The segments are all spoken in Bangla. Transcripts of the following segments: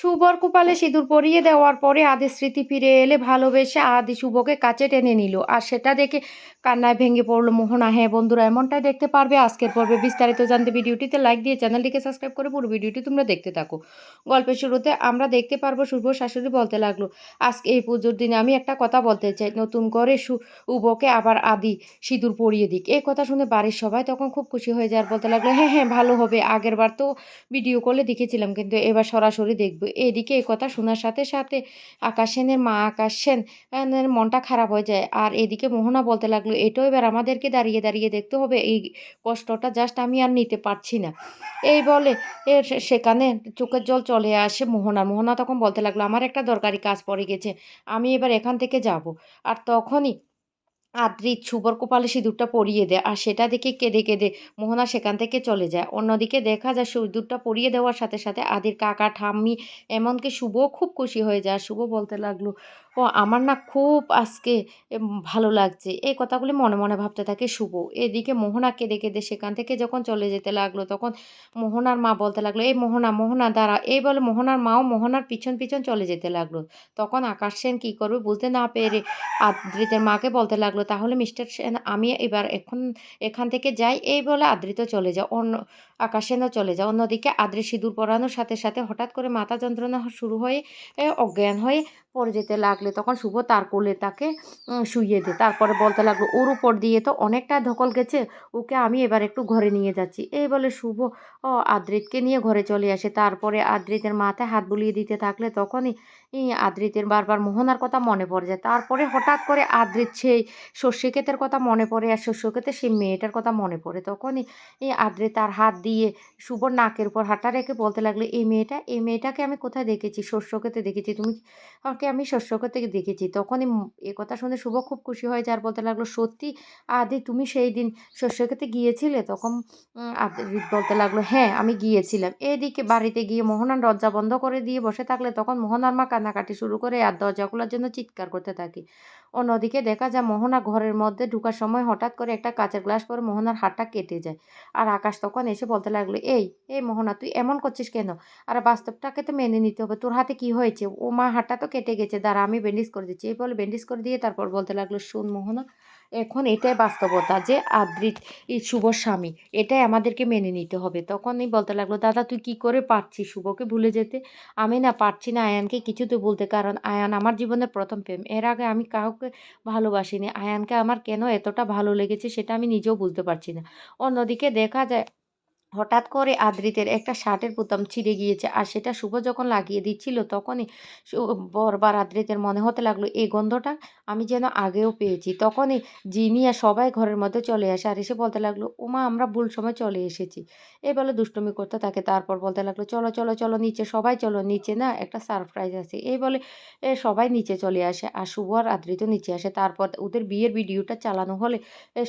শুভর কপালে সিঁদুর পরিয়ে দেওয়ার পরে আদি স্মৃতি ফিরে এলে ভালোবেসে আদি শুভকে কাছে টেনে নিল। আর সেটা দেখে কান্নায় ভেঙে পড়ল মোহনা। হ্যাঁ বন্ধুরা, এমনটাই দেখতে পারবে আজকের পর্বে। বিস্তারিত জানতে ভিডিওটিতে লাইক দিয়ে চ্যানেলটিকে সাবস্ক্রাইব করে পুরো ভিডিওটি তোমরা দেখতে থাকো। গল্পের শুরুতে আমরা দেখতে পারব শুভ শাশুড়ি বলতে লাগল, আজকে এই পুজোর দিনে আমি একটা কথা বলতে চাই। নতুন করে শুভকে আবার আদি সিঁদুর পরিয়ে দিক। এই কথা শুনে বাড়ির সবাই তখন খুব খুশি হয়ে যায় আর বলতে লাগল হ্যাঁ হ্যাঁ ভালো হবে। আগের বার তো ভিডিও কলে দেখেছিলাম, কিন্তু এবার সরাসরি দেখব। এদিকে এই কথা শোনার সাথে সাথে আকাশ সেনের মা আকাশ মনটা খারাপ হয়ে যায়। আর এদিকে মোহনা বলতে লাগল, এটাও এবার আমাদেরকে দাঁড়িয়ে দাঁড়িয়ে দেখতে হবে। এই কষ্টটা জাস্ট আমি আর নিতে পারছি না। এই বলে সেখানে চোখের জল চলে আসে মোহনা। মোহনা তখন বলতে লাগল, আমার একটা দরকারি কাজ পড়ে গেছে। আমি এবার এখান থেকে যাব। আর তখনই আদ্রিত শুভর কপালে সিঁদুরটা পরিয়ে দেয় আর সেটা দেখে কেঁদে কেঁদে মোহনা সেখান থেকে চলে যায়। অন্যদিকে দেখা যায় সিঁদুরটা পরিয়ে দেওয়ার সাথে সাথে আদির কাকা, ঠাম্মি, এমনকি শুভও খুব খুশি হয়ে যায়। শুভ বলতে লাগল ও আমার না খুব আজকে ভালো লাগছে। এই কথাগুলি মনে মনে ভাবতে থাকে শুভ। এদিকে মোহনা কেঁদে কেঁদে সেখান থেকে যখন চলে যেতে লাগল, তখন মোহনার মা বলতে লাগল, এই মোহনা মোহনা, দাঁড়া। এই বলে মোহনার মাও মোহনার পিছন পিছন চলে যেতে লাগল। তখন আকাশ সেন কী করবে বুঝতে না পেরে আদ্রিতের মাকে বলতে লাগল, তাহলে মিস্টার সেন, আমি এবার এখন, এখান থেকে যাই। এই বলে আদ্রিত চলে যাও অন্য, আকাশ সেনও চলে যাও অন্যদিকে আদ্রি সিঁদুর পরানোর সাথে সাথে হঠাৎ করে মাথা যন্ত্রণা শুরু হয়ে অজ্ঞান হয়ে পড়ে যেতে লাগলে। তখন শুভ তার কোলে তাকে শুইয়ে দে। তারপরে বলতে লাগল, ওর উপর দিয়ে তো অনেকটা ধকল গেছে, ওকে আমি এবার একটু ঘরে নিয়ে যাচ্ছি। এই বলে শুভ, ও, আদ্রিতকে নিয়ে ঘরে চলে আসে। তারপরে আদ্রিতের মাথায় হাত বুলিয়ে দিতে থাকলে তখনই আদ্রিতের বারবার মোহনার কথা মনে পড়ে যায়। তারপরে হঠাৎ করে আদ্রিত সেই শস্য ক্ষেতের কথা মনে পড়ে আর শস্য ক্ষেতে সেই মেয়েটার কথা মনে পড়ে। তখনই এই আদ্রিত তার হাত দিয়ে শুভর নাকের উপর হাঁটা রেখে বলতে লাগল, এই মেয়েটা, এই মেয়েটাকে আমি কোথায় দেখেছি? শস্য ক্ষেতে দেখেছি। তুমি ওকে আমি শস্য ক্ষেতে দেখেছি। তখনই এ কথা শুনে শুভ খুব খুশি হয়ে, যার বলতে লাগল, সত্যি, আদি, তুমি সেই দিন শস্য ক্ষেতে গিয়েছিলে? তখন আদ্রিত বলতে লাগল হ্যাঁ আমি গিয়েছিলাম। এদিকে বাড়িতে গিয়ে মোহনার দরজা বন্ধ করে দিয়ে বসে থাকলে তখন মোহনার মা কান্নাকাটি শুরু করে আর দরজা খোলার জন্য চিৎকার করতে থাকে। অন্যদিকে দেখা যায় মোহনা ঘরের মধ্যে ঢুকার সময় হঠাৎ করে একটা কাঁচের গ্লাস পরে মোহনার হাতটা কেটে যায় আর আকাশ তখন এসে বলতে লাগল, এই এই মোহনা, তুই এমন করছিস কেন? আর বাস্তবটাকে তো মেনে নিতে হবে। তোর হাতে কি হয়েছে? ও মা হাতটা তো কেটে গেছে, দাঁড়া, আমি ব্যান্ডেজ করে দিচ্ছি। এই বলে ব্যান্ডেজ করে দিয়ে তারপর বলতে লাগল, শুন মোহনা, এখন এটাই বাস্তবতা যে আদ্রিত এই শুভর স্বামী, এটাই আমাদেরকে মেনে নিতে হবে। তখনই বলতে লাগল, দাদা, তুই কি করে পারছিস শুভকে ভুলে যেতে? আমি না পারছি না আয়ানকে কিছুতে বলতে, কারণ আয়ান আমার জীবনের প্রথম প্রেম। এর আগে আমি কাউকে ভালোবাসিনি। আয়ানকে আমার কেন এতটা ভালো লেগেছে সেটা আমি নিজেও বুঝতে পারছি না। অন্যদিকে দেখা যায় হঠাৎ করে আদ্রিতের একটা শার্টের বোতাম ছিঁড়ে গিয়েছে আর সেটা শুভ যখন লাগিয়ে দিচ্ছিল তখনই বরবার আদ্রিতের মনে হতে লাগল, এই গন্ধটা আমি যেন আগেও পেয়েছি। তখনই জিনিয়া সবাই ঘরের মধ্যে চলে আসে আর এসে বলতে লাগল, ওমা, আমরা ভুল সময় চলে এসেছি। এই বলে দুষ্টুমি করতে থাকে, তারপর বলতে লাগল, চলো চলো চলো নিচে, সবাই চলো নিচে না, একটা সারপ্রাইজ আছে। এই বলে এ সবাই নিচে চলে আসে আর শুভ আর আদ্রিত নিচে আসে। তারপর ওদের বিয়ের ভিডিওটা চালানো হলে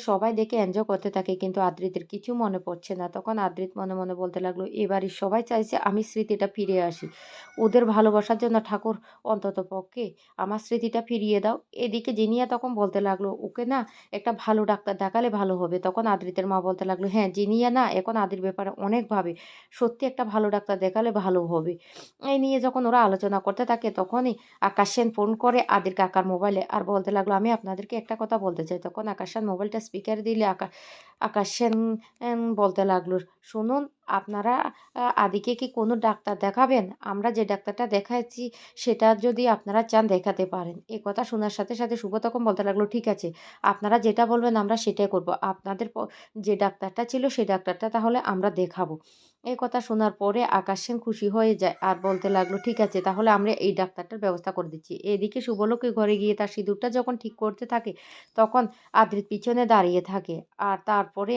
সবাই দেখে এনজয় করতে থাকে, কিন্তু আদ্রিতের কিছু মনে পড়ছে না। তখন আদ্রিত মনে মনে বলতে লাগল, এবারই সবাই চাইছে আমি স্মৃতিটা ফিরে আসি। ওদের ভালোবাসার জন্য ঠাকুর অন্তত পক্ষে আমার স্মৃতিটা ফিরিয়ে দাও। এদিকে জিনিয়া তখন বলতে লাগল, ওকে না, একটা ভালো ডাক্তার দেখালে ভালো হবে। তখন আদ্রিতের মা বলতে লাগল হ্যাঁ জিনিয়া না, এখন আদির ব্যাপারে অনেক ভাবে। সত্যি একটা ভালো ডাক্তার দেখালে ভালো হবে। এই নিয়ে যখন ওরা আলোচনা করতে থাকে, তখনই আকাশ সেন ফোন করে আদির কাকার মোবাইলে আর বলতে লাগল, আমি আপনাদেরকে একটা কথা বলতে চাই। তখন আকাশ সেন মোবাইলটা স্পিকারে দিলে আকাশ আকাশ সেন বলতে লাগল şunun আপনারা আদিকে কি কোনো ডাক্তার দেখাবেন? আমরা যে ডাক্তারটা দেখাচ্ছি, সেটা যদি আপনারা চান দেখাতে পারেন। এ কথা শোনার সাথে সাথে শুভ তখন বলতে লাগল, ঠিক আছে, আপনারা যেটা বলবেন আমরা সেটাই করব। আপনাদের যে ডাক্তারটা ছিল সেই ডাক্তারটা তাহলে আমরা দেখাবো। এ কথা শোনার পরে আকাশ সেন খুশি হয়ে যায় আর বলতে লাগল, ঠিক আছে, তাহলে আমরা এই ডাক্তারটার ব্যবস্থা করে দিচ্ছি। এদিকে শুভলোকে ঘরে গিয়ে তার সিঁদুরটা যখন ঠিক করতে থাকে, তখন আদ্রিত পিছনে দাঁড়িয়ে থাকে। আর তারপরে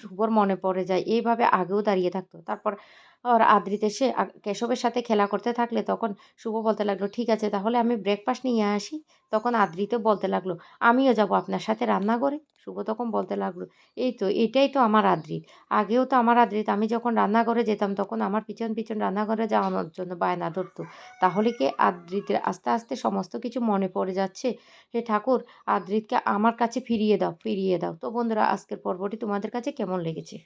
শুভর মনে পড়ে যায়, এইভাবে আগেও দাঁড়িয়ে থাকতো। তারপর আর আদ্রিত এসে কেশবের সাথে খেলা করতে থাকলে তখন শুভ বলতে লাগল, ঠিক আছে, তাহলে আমি ব্রেকফাস্ট নিয়ে আসি। তখন আদ্রিত বলতে লাগল, আমিও যাব আপনার সাথে রান্না করে শুভ তখন বলতে লাগল, এই তো, এটাই তো আমার আদ্রিত। আগেও তো আমার আদ্রিত। আমি যখন রান্নাঘরে যেতাম তখন আমার পিছন পিছন রান্নাঘরে যাওয়ানোর জন্য বায়না ধরতো। তাহলে কি আদ্রিতের আস্তে আস্তে সমস্ত কিছু মনে পড়ে যাচ্ছে? হে ঠাকুর, আদ্রিতকে আমার কাছে ফিরিয়ে দাও ফিরিয়ে দাও। তো বন্ধুরা, আজকের পর্বটি তোমাদের কাছে কেমন লেগেছে?